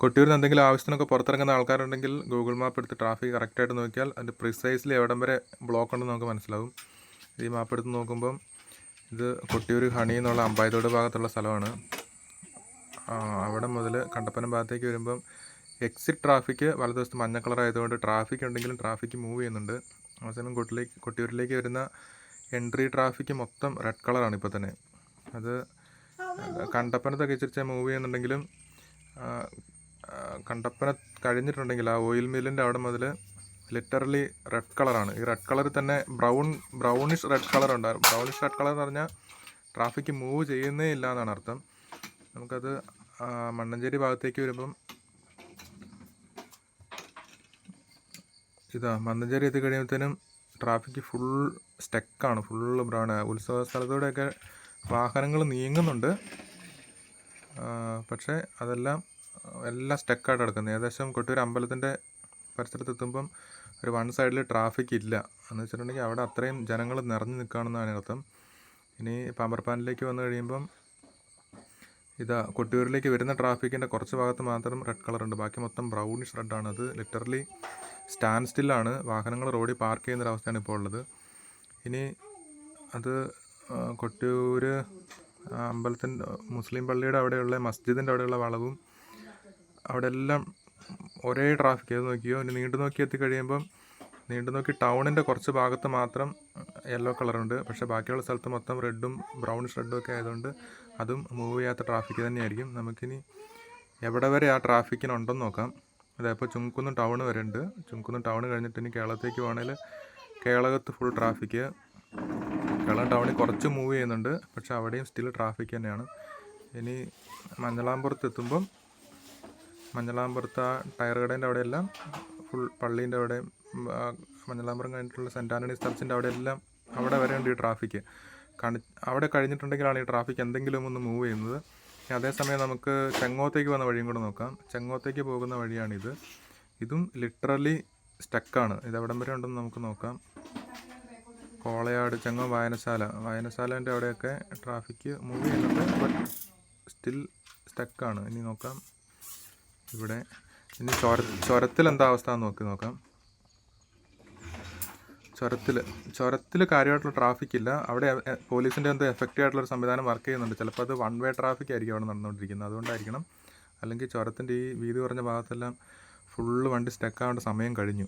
കൊട്ടിയൂരിൽ എന്തെങ്കിലും ആവശ്യത്തിനൊക്കെ പുറത്തിറങ്ങുന്ന ആൾക്കാരുണ്ടെങ്കിൽ ഗൂഗിൾ മാപ്പ് എടുത്ത് ട്രാഫിക് കറക്റ്റായിട്ട് നോക്കിയാൽ അതിന്റെ പ്രിസൈസ്ലി എവിടം വരെ ബ്ലോക്ക് ഉണ്ടെന്ന് നമുക്ക് മനസ്സിലാവും. ഈ മാപ്പ് എടുത്ത് നോക്കുമ്പം ഇത് കൊട്ടിയൂർ ഹണി എന്നുള്ള അമ്പായത്തോട് ഭാഗത്തുള്ള സ്ഥലമാണ്. അവിടെ മുതൽ കണ്ടപ്പനം ഭാഗത്തേക്ക് വരുമ്പം എക്സിറ്റ് ട്രാഫിക് വലതുവശത്ത് മഞ്ഞ കളർ ആയതുകൊണ്ട് ട്രാഫിക് ഉണ്ടെങ്കിലും ട്രാഫിക് മൂവ് ചെയ്യുന്നുണ്ട്. അവസാനം കൊട്ടിലേക്ക് കൊട്ടിയൂരിലേക്ക് വരുന്ന എൻട്രി ട്രാഫിക് മൊത്തം റെഡ് കളറാണ് ഇപ്പോൾ തന്നെ. അത് കണ്ടപ്പനത്തൊക്കെ ഇച്ചിരിച്ച് മൂവ് ചെയ്യുന്നുണ്ടെങ്കിലും കണ്ടപ്പന കഴിഞ്ഞിട്ടുണ്ടെങ്കിൽ ആ ഓയിൽ മില്ലിന്റെ അവിടെ മുതൽ ലിറ്ററലി റെഡ് കളറാണ് ഈ റെഡ് കളറിൽ തന്നെ ബ്രൗൺ ബ്രൗണിഷ് റെഡ് കളർ ഉണ്ടായിരുന്നു ബ്രൗണിഷ് റെഡ് കളർ എന്ന് പറഞ്ഞാൽ ട്രാഫിക് മൂവ് ചെയ്യുന്നേ ഇല്ല എന്നാണ് അർത്ഥം. നമുക്കത് മണ്ണഞ്ചേരി ഭാഗത്തേക്ക് വരുമ്പം ഇതാ മണ്ണഞ്ചേരി എത്തി കഴിയുമ്പോഴത്തേനും ട്രാഫിക് ഫുൾ സ്റ്റക്കാണ് ഫുൾ ബ്രൗൺ ഉത്സവ സ്ഥലത്തൂടെയൊക്കെ വാഹനങ്ങൾ നീങ്ങുന്നുണ്ട്. പക്ഷേ അതെല്ലാം എല്ലാം സ്റ്റക്കായിട്ട് കിടക്കുന്നത്. ഏകദേശം കൊട്ടൂർ അമ്പലത്തിന്റെ പരിസരത്ത് എത്തുമ്പം ഒരു വൺ സൈഡിൽ ട്രാഫിക് ഇല്ല. എന്ന് വെച്ചിട്ടുണ്ടെങ്കിൽ അവിടെ അത്രയും ജനങ്ങൾ നിറഞ്ഞു നിൽക്കുകയാണെന്നാണ് അർത്ഥം ഇനി പാമ്പർപ്പാനിലേക്ക് വന്നു കഴിയുമ്പം ഇതാ കൊട്ടിയൂരിലേക്ക് വരുന്ന ട്രാഫിക്കിന്റെ കുറച്ച് ഭാഗത്ത് മാത്രം റെഡ് കളറുണ്ട് ബാക്കി മൊത്തം ബ്രൗണിഷ് റെഡാണ് അത് ലിറ്ററലി സ്റ്റാൻഡ് സ്റ്റില്ലാണ് വാഹനങ്ങൾ റോഡിൽ പാർക്ക് ചെയ്യുന്നൊരവസ്ഥയാണ് ഇപ്പോൾ ഉള്ളത്. ഇനി അത് കൊട്ടിയൂർ അമ്പലത്തിന്റെ മുസ്ലിം പള്ളിയുടെ അവിടെയുള്ള മസ്ജിദിന്റെ അവിടെയുള്ള വളവും അവിടെ എല്ലാം ഒരേ ട്രാഫിക് ഏത് നോക്കിയോ ഇനി നീണ്ടു നോക്കി എത്തി കഴിയുമ്പം നീണ്ടു നോക്കി ടൗണിന്റെ കുറച്ച് ഭാഗത്ത് മാത്രം യെല്ലോ കളറുണ്ട് പക്ഷേ ബാക്കിയുള്ള സ്ഥലത്ത് മൊത്തം റെഡും ബ്രൗണിഷ് റെഡും ഒക്കെ ആയതുകൊണ്ട് അതും മൂവ് ചെയ്യാത്ത ട്രാഫിക് തന്നെയായിരിക്കും. നമുക്കിനി എവിടെ വരെ ആ ട്രാഫിക്കിനുണ്ടെന്ന് നോക്കാം. അതായപ്പോൾ ചുങ്കുന്ന് ടൗൺ വരെ ഉണ്ട്. ചുങ്കുന്ന് ടൗൺ കഴിഞ്ഞിട്ട് ഇനി കേരളത്തേക്ക് പോകണമെങ്കിൽ കേളകത്ത് ഫുൾ ട്രാഫിക് കേരളം ടൗണിൽ കുറച്ച് മൂവ് ചെയ്യുന്നുണ്ട്. പക്ഷേ അവിടെയും സ്റ്റിൽ ട്രാഫിക് തന്നെയാണ്. ഇനി മഞ്ഞളാമ്പുറത്ത് എത്തുമ്പം മഞ്ഞളാമ്പുറത്ത് ആ ടയർ കടേന്റെ അവിടെയെല്ലാം ഫുൾ പള്ളീന്റെ അവിടെ മഞ്ഞളാമ്പുറം കഴിഞ്ഞിട്ടുള്ള സെന്റ് ആന്റണീസ് ചർച്ചിന്റെ അവിടെയെല്ലാം അവിടെ വരെ ഉണ്ട് ഈ ട്രാഫിക്. കാണി അവിടെ കഴിഞ്ഞിട്ടുണ്ടെങ്കിലാണ് ഈ ട്രാഫിക് എന്തെങ്കിലും ഒന്ന് മൂവ് ചെയ്യുന്നത്. അതേസമയം നമുക്ക് ചെങ്ങോത്തേക്ക് വന്ന വഴിയും കൂടെ നോക്കാം. ചെങ്ങോത്തേക്ക് പോകുന്ന വഴിയാണിത്. ഇതും ലിറ്ററലി സ്റ്റക്കാണ്. ഇത് എവിടം വരെ ഉണ്ടെന്ന് നമുക്ക് നോക്കാം. കോളയാട് ചെങ്ങോ വായനശാല. വായനശാലേന്റെ അവിടെയൊക്കെ ട്രാഫിക് മൂവ് ചെയ്യുന്നുണ്ട് ബട്ട് സ്റ്റിൽ സ്റ്റക്കാണ്. ഇനി നോക്കാം. ഇവിടെ ഇനി ചൊര ചുരത്തിൽ എന്താ അവസ്ഥ എന്ന് നോക്കി നോക്കാം. ചുരത്തിൽ ചുരത്തിൽ കാര്യമായിട്ടുള്ള ട്രാഫിക് ഇല്ല. അവിടെ പോലീസിന്റെ എന്തോ എഫക്റ്റീവ് ആയിട്ടുള്ള ഒരു സംവിധാനം വർക്ക് ചെയ്യുന്നുണ്ട്. ചിലപ്പോൾ അത് വൺ വേ ട്രാഫിക് ആയിരിക്കും അവിടെ നടന്നുകൊണ്ടിരിക്കുന്നത്. അതുകൊണ്ടായിരിക്കണം. അല്ലെങ്കിൽ ചുരത്തിന്റെ ഈ വീതി കുറഞ്ഞ ഭാഗത്തെല്ലാം ഫുള്ള് വണ്ടി സ്റ്റക്ക് ആവേണ്ട സമയം കഴിഞ്ഞു.